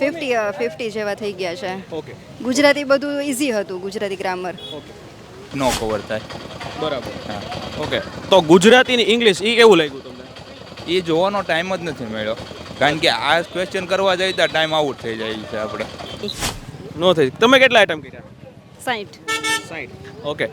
Fifty fifty જેવા થઈ ગયા છે. ઓકે ગુજરાતી બધું ઇઝી હતું ગુજરાતી ગ્રામર ઓકે નો કવર થાય. બરાબર. હા. ઓકે તો ગુજરાતી ને ઇંગ્લિશ એ કેવું લાગ્યું તમને? એ જોવાનો ટાઈમ જ નથી મળ્યો. કારણ કે આ ક્વેશ્ચન કરવા જઈએ તો ટાઈમ આઉટ થઈ જાય છે આપણે નો થઈ. તમે કેટલા આઈટમ કર્યા? સાઠ સાઈઠ. ઓકે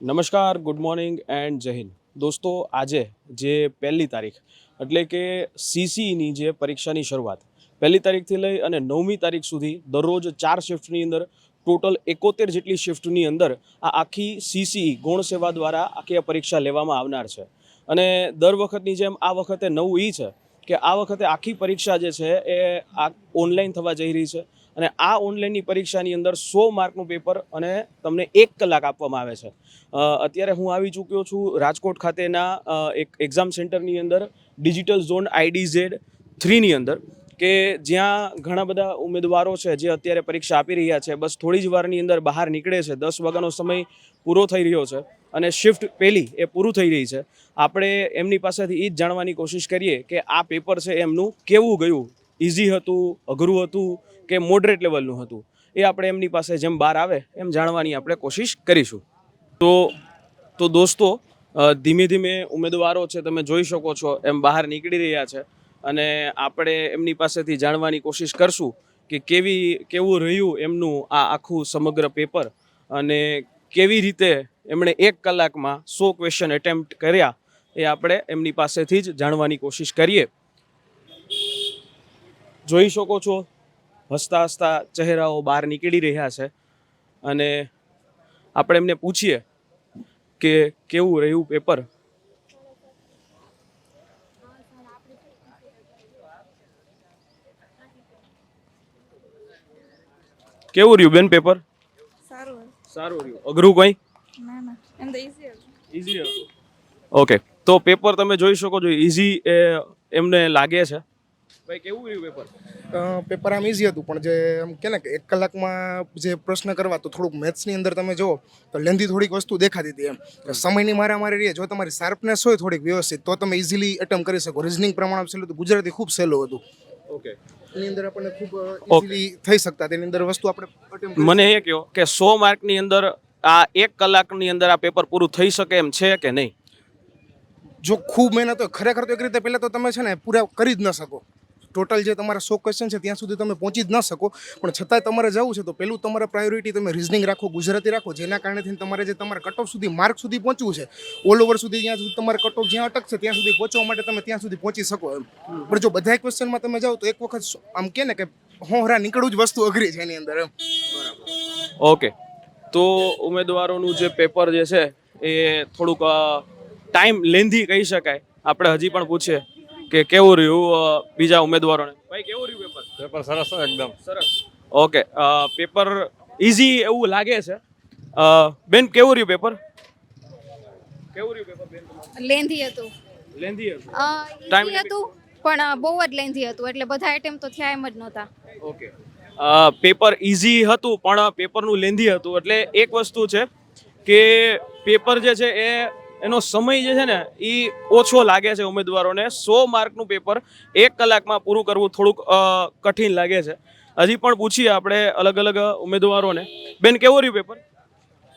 નમસ્કાર ગુડ મોર્નિંગ એન્ડ જય હિન્દ. દોસ્તો આજે જે પહેલી તારીખ એટલે કે સીસીની જે પરીક્ષાની શરૂઆત પહેલી તારીખથી લઈ અને નવમી તારીખ સુધી દરરોજ ચાર શિફ્ટની અંદર ટોટલ એકોતેર જેટલી શિફ્ટની અંદર આ આખી સીસી ગૌણ સેવા દ્વારા આખી આ પરીક્ષા લેવામાં આવનાર છે. અને દર વખતની જેમ આ વખતે નવું એ છે કે આ વખતે આખી પરીક્ષા જે છે એ આ ઓનલાઈન થવા જઈ રહી છે અને આ ઓનલાઈનની પરીક્ષાની અંદર સો માર્કનું પેપર અને તમને એક કલાક આપવામાં આવે છે. અત્યારે હું આવી ચૂક્યો છું રાજકોટ ખાતેના એક એક્ઝામ સેન્ટરની અંદર ડિજિટલ ઝોન આઈડી ઝેડ થ્રીની અંદર. કે જ્યાં ઘણા બધા ઉમેદવારો છે જે અત્યારે પરીક્ષા આપી રહ્યા છે, બસ થોડી જ વારની અંદર બહાર નીકળે છે. દસ વાગ્યાનો સમય પૂરો થઈ રહ્યો છે અને શિફ્ટ પહેલી એ પૂરું થઈ રહી છે. આપણે એમની પાસેથી એ જ જાણવાની કોશિશ કરીએ કે આ પેપર છે એમનું કેવું ગયું? ઇઝી હતું, અઘરું હતું કે મોડરેટ લેવલનું હતું? એ આપણે એમની પાસે જેમ બહાર આવે એમ જાણવાની આપણે કોશિશ કરીશું. તો તો દોસ્તો ધીમે ધીમે ઉમેદવારો છે તમે જોઈ શકો છો એમ બહાર નીકળી રહ્યા છે. અને આપણે એમની પાસેથી જાણવાની કોશિશ કરશું કે કેવી, કેવું રહ્યું એમનું આ આખું સમગ્ર પેપર અને કેવી રીતે એમણે એક કલાકમાં સો ક્વેશ્ચન એટેમ્પ્ટ કર્યા એ આપણે એમની પાસેથી જ જાણવાની કોશિશ કરીએ. જોઈ શકો છો, હસતા હસતા ચહેરાઓ બહાર નીકળી રહ્યા છે અને આપણે એમને પૂછીએ કે કેવું રહ્યું પેપર? કેવું રહ્યું બેન પેપર? સારું સારું રહ્યું. અઘરું કંઈ? ના ના. એમ તો ઈઝી હતું. ઈઝી હતું. ઓકે તો પેપર તમે જોઈ શકો છો ઈઝી એમને લાગે છે. ભાઈ કેવું રહ્યું પેપર? પેપર આમ ઇઝી હતું પણ જે આમ કે ને કે એક કલાકમાં જે પ્રશ્ન કરવા તો થોડુંક મેથ્સની અંદર તમે જુઓ તો લેન્ધી થોડીક વસ્તુ દેખાતી હતી એમ. સમયની સમયની મારામારી રહે જો તમારી શાર્પનેસ હોય થોડીક વ્યવસ્થિત તો તમે ઇઝીલી એટમ કરી શકો. રિઝનિંગ પ્રમાણે સહેલું હતું ગુજરાતી ખૂબ સહેલું હતું. ઓકે. એની અંદર આપણને ખૂબ ઇઝીલી થઈ શકતા. તેની અંદર વસ્તુ આપણે મને એ કહો કે સો માર્કની અંદર આ એક કલાકની અંદર આ પેપર પૂરું થઈ શકે એમ છે કે નહીં? જો ખૂબ મહેનત હોય ખરેખર તો એક રીતે પહેલાં તો તમે છે ને પૂરા કરી જ ન શકો. ટોટલ જે તમારા સો ક્વેશ્ચન છે, ત્યાં સુધી તમે પહોંચી જ ન શકો. પણ છતાંય તમારે જવું છે, તો પહેલું તમારે પ્રાયોરિટી તમે રિઝનિંગ રાખો, ગુજરાતી રાખો, જેના કારણેથી તમારે જે તમારા કટ ઓફ સુધી માર્ક સુધી પહોંચવું છે ઓલ ઓવર સુધી જ્યાં સુધી તમારે કટ ઓફ જ્યાં અટકશે, ત્યાં સુધી પહોંચવા માટે તમે ત્યાં સુધી પહોંચી શકો એમ. પણ જો બધા ક્વેશ્ચનમાં તમે જાઓ, તો એક વખત આમ કે ને કે હોહરા નીકળવું જ વસ્તુ અઘરી છે એની અંદર એમ. ઓકે તો ઉમેદવારોનું જે પેપર જે છે, એ થોડુંક ટાઈમ લેન્ધી કહી શકાય. આપણે હજી પણ પૂછીએ. કે કેવું રહ્યું બીજા ઉમેદવારોને? ભાઈ કેવું રહ્યું પેપર પેપર સરસ એકદમ. સરસ. ઓકે પેપર ઇઝી એવું લાગે છે. બેન કેવું રહ્યું પેપર કેવું રહ્યું પેપર બેન લેન્ધી હતું. લેન્ધી હતું? ટાઈમ હતું પણ બહુ જ લેન્ધી હતું એટલે બધા આઈટમ તો થયા એમ જ નહોતા. ઓકે. પેપર ઇઝી હતું પણ પેપરનું લેન્ધી હતું એટલે એક વસ્તુ છે કે પેપર જે છે એ એનો સમય જે છે ને એ ઓછો લાગે છે ઉમેદવારોને. સો માર્કનું પેપર એક કલાકમાં પૂરું કરવું થોડુંક કઠિન લાગે છે. હજી પણ પૂછીએ આપણે અલગ અલગ ઉમેદવારોને. બેન કેવું રહ્યું પેપર?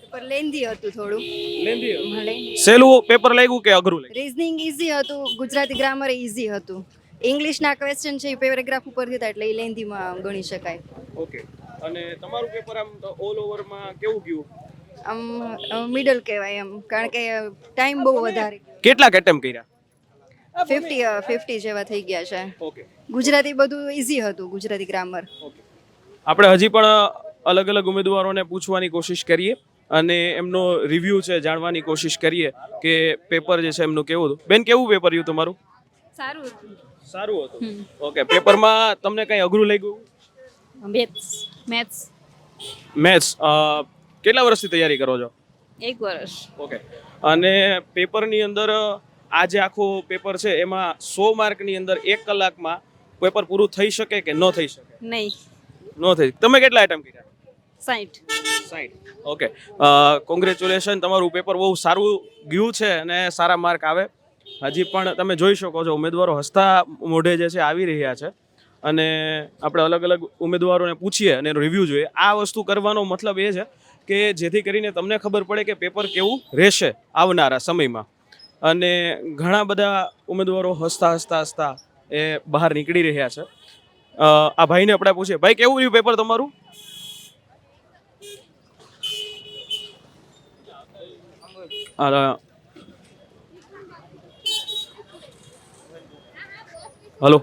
પેપર લેન્ધી હતું થોડું. લેન્ધી સહેલું પેપર લાગ્યું કે અઘરું લાગ્યું? રિઝનિંગ ઇઝી હતું ગુજરાતી ગ્રામર ઇઝી હતું. ઇંગ્લિશના ક્વેશ્ચન છે એ પેરેગ્રાફ ઉપરથી હતા એટલે એ લેન્ધીમાં ગણી શકાય. ઓકે અને તમારું પેપર આમ ઓલ ઓવરમાં કેવું ગયું? આમ મિડલ કહેવાય એમ કારણ કે ટાઈમ બહુ વધારે. કેટલા એટેમ્પ કર્યા? ફિફ્ટી ફિફ્ટી જેવા થઈ ગયા છે. ઓકે ગુજરાતી બધું ઇઝી હતું ગુજરાતી ગ્રામર આપણે હજી પણ અલગ અલગ ઉમેદવારોને પૂછવાની કોશિશ કરીએ અને એમનો રિવ્યૂ છે જાણવાની કોશિશ કરીએ કે પેપર જે છે એમનું કેવું હતું. બેન કેવું પેપર રહ્યું તમારું? સારું હતું. સારું હતું. ઓકે પેપરમાં તમને કંઈ અઘરું લાગ્યું? મેથ્સ. મેથ્સ. મેથ્સ કેટલા વર્ષથી તૈયારી કરો છો? એક વર્ષ. ઓકે. અને પેપરની અંદર આ જે આખું પેપર છે એમાં સો માર્કની અંદર એક કલાકમાં પેપર પૂરું થઈ શકે કે ન થઈ શકે? નહીં. ન થઈ તમે કેટલા આઈટમ કર્યા? સાઠ સાઈઠ. ઓકે. કોંગ્રેચ્યુલેશન તમારું પેપર બહુ સારું ગયું છે અને સારા માર્ક આવે. હજી પણ તમે જોઈ શકો છો ઉમેદવારો હસતા મોઢે જે છે આવી રહ્યા છે. અને આપણે અલગ અલગ ઉમેદવારોને પૂછીએ અને રિવ્યૂ જોઈએ. આ વસ્તુ કરવાનો મતલબ એ છે કે જેથી કરીને તમને ખબર પડે કે પેપર કેવું રહેશે આવનારા સમયમાં. અને ઘણા બધા ઉમેદવારો હસતા હસતા હસતા એ બહાર નીકળી રહ્યા છે. આ ભાઈને આપણે પૂછીએ ભાઈ કેવું રહ્યું પેપર તમારું? હલો.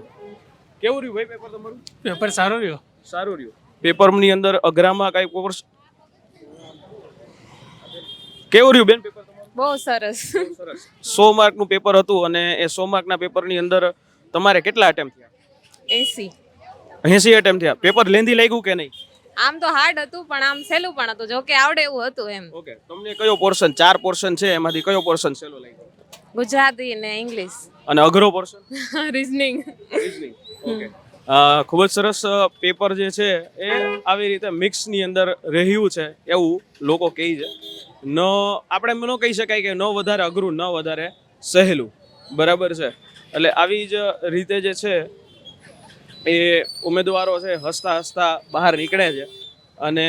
કેવું રહ્યું ભાઈ પેપર તમારું? પેપર સારું રહ્યો. સારું રહ્યું. પેપરની અંદર અઘરામાં કઈ કોર્સ કેવું રહ્યું બેન પેપર બહુ સરસ. સરસ સો માર્કનું પેપર હતું અને એ સો માર્કના પેપરની અંદર તમારે કેટલા અટેમ્પ થયા? એસી. એસી અટેમ્પ થયા. પેપર લેંધી લાગ્યું કે નહીં? આમ તો હાર્ડ હતું પણ આમ સહેલું પણ હતું જોકે આવડે એવું હતું એમ. ઓકે તમને કયો પોર્શન ચાર પોર્શન છે? એમાંથી કયો પોર્શન સહેલો લાગ્યો? ગુજરાતી ને ઇંગ્લિશ અને અઘરો પોર્શન રિઝનિંગ ઓકે ખૂબ જ સરસ પેપર જે છે એ આવી રીતે મિક્સની અંદર રહ્યું છે એવું લોકો કહે છે. ન, આપણે એમ ન કહી શકાય કે ન વધારે અઘરું, ન વધારે સહેલું. બરાબર છે? એટલે આવી જ રીતે જે છે, એ ઉમેદવારો છે, હસતા હસતા બહાર નીકળે છે. અને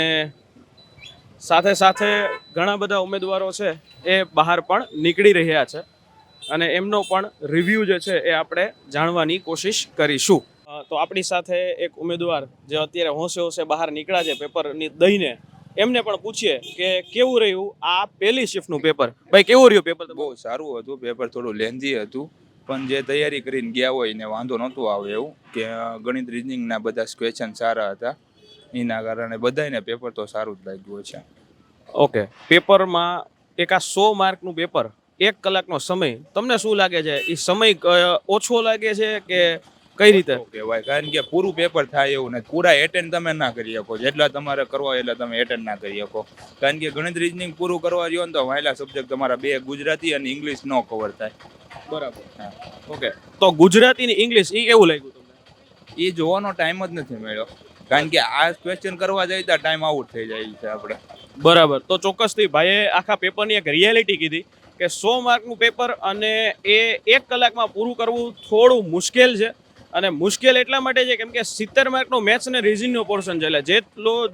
સાથે સાથે ઘણા બધા ઉમેદવારો છે, એ બહાર પણ નીકળી રહ્યા છે. અને એમનો પણ રિવ્યૂ જે છે, એ આપણે જાણવાની કોશિશ કરીશું. તો આપણી સાથે એક ઉમેદવાર જે અત્યારે હોંશે હોંશે બહાર નીકળ્યા છે, પેપરની દઈને એમને પણ પૂછીએ કે કેવું રહ્યું આ પહેલી શિફ્ટનું પેપર ભાઈ કેવું રહ્યું પેપર બહુ સારું હતું પેપર થોડું લેન્ધી હતું પણ જે તૈયારી કરીને ગયા હોય એને વાંધો નહોતું આવે એવું કે ગણિત રિઝનિંગના બધા ક્વેશ્ચન સારા હતા. એના કારણે બધાયને પેપર તો સારું જ લાગ્યું છે ઓકે પેપરમાં એક આ સો માર્કનું પેપર એક કલાકનો સમય તમને શું લાગે છે? એ સમય ઓછો લાગે છે કે કઈ રીતે? કહેવાય. કારણ કે પૂરું પેપર થાય એવું નથી. પૂરા એટેન્ડ તમે ના કરી શકો. જેટલા તમારે કરવા એટલા તમે એટેન્ડ ના કરી શકો. કારણ કે ગણિત રીઝનિંગ પૂરું કરવા રહ્યો ને તો વાયલા સબ્જેક્ટ તમારા બે ગુજરાતી અને ઇંગ્લિશ નો કવર થાય. બરાબર. ઓકે. તો ગુજરાતી ને ઇંગ્લિશ એ કેવું લાગ્યું તમને? એ જોવાનો ટાઈમ જ નથી મળ્યો. કારણ કે આ ક્વેશ્ચન કરવા જાય તો ટાઈમ આઉટ થઈ જાય છે આપણે બરાબર. તો ચોક્કસથી ભાઈએ આખા પેપરની એક રિયાલિટી કીધી કે સો માર્કનું પેપર અને એ એક કલાકમાં પૂરું કરવું થોડું મુશ્કેલ છે. અને મુશ્કેલ એટલા માટે છે કેમ કે સિત્તેર માર્કનો મેથ્સ અને રિઝનિંગનો પોર્શન છે. એટલે જે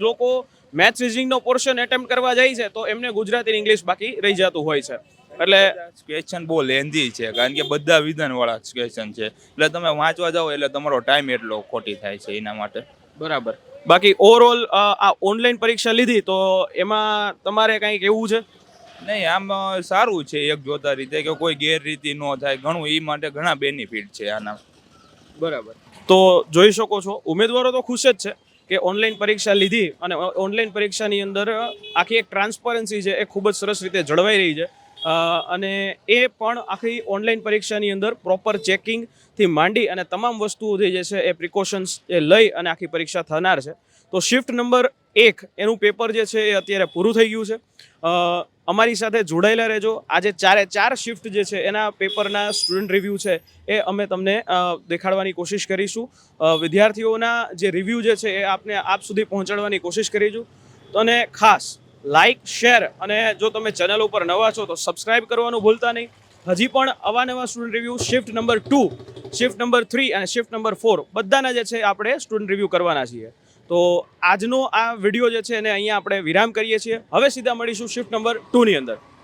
લોકો મેથ્સ રિઝિંગનો પોર્શન એટેમ્પ કરવા જાય છે તો એમને ગુજરાતી ઇંગ્લિશ બાકી રહી જતું હોય છે. એટલે ક્વેશ્ચન બહુ લેન્ધી છે કારણ કે બધા વિધાનવાળા ક્વેશ્ચન છે. એટલે તમે વાંચવા જાઓ એટલે તમારો ટાઈમ એટલો ખોટી થાય છે એના માટે. બરાબર. બાકી ઓવરઓલ આ ઓનલાઈન પરીક્ષા લીધી તો એમાં તમારે કંઈક એવું છે? નહીં આમ સારું છે એક જોતા રીતે કે કોઈ ગેરરીતિ ન થાય ઘણું એ માટે ઘણા બેનિફિટ છે આના. બરાબર. તો જોઈ શકો છો, ઉમેદવારો તો ખુશ જ છે કે ઓનલાઈન પરીક્ષા લીધી અને ઓનલાઈન પરીક્ષાની અંદર આખી એક ટ્રાન્સપરન્સી છે એ ખૂબ જ સરસ રીતે જળવાઈ રહી છે. અને એ પણ આખી ઓનલાઈન પરીક્ષાની અંદર પ્રોપર ચેકિંગથી માંડી અને તમામ વસ્તુઓથી જે છે એ પ્રિકોશન્સ એ લઈ અને આખી પરીક્ષા થનાર છે. તો શિફ્ટ નંબર એક, એનું પેપર જે છે એ અત્યારે પૂરું થઈ ગયું છે. અમારી સાથે જોડાયેલા રહેજો. આજે ચારે ચાર શિફ્ટ જે છે, એના પેપરના સ્ટુડન્ટ રિવ્યૂ છે, એ અમે તમને દેખાડવાની કોશિશ કરીશું. વિદ્યાર્થીઓના જે રિવ્યૂ જે છે, એ આપને આપ સુધી પહોંચાડવાની કોશિશ કરીશું. અને ખાસ લાઇક શેર અને જો તમે ચેનલ ઉપર નવા છો, તો સબસ્ક્રાઇબ કરવાનું ભૂલતા નહીં. હજી પણ અવાનવા student review shift number two shift number three અને શિફ્ટ નંબર ફોર બધાના જે છે, આપણે સ્ટુડન્ટ રિવ્યૂ કરવાના છીએ. તો આજનો આ વીડિયો જે છે એને અહીંયા આપણે વિરામ કરીએ છીએ. હવે સીધા મળીશું શિફ્ટ નંબર ટુની અંદર.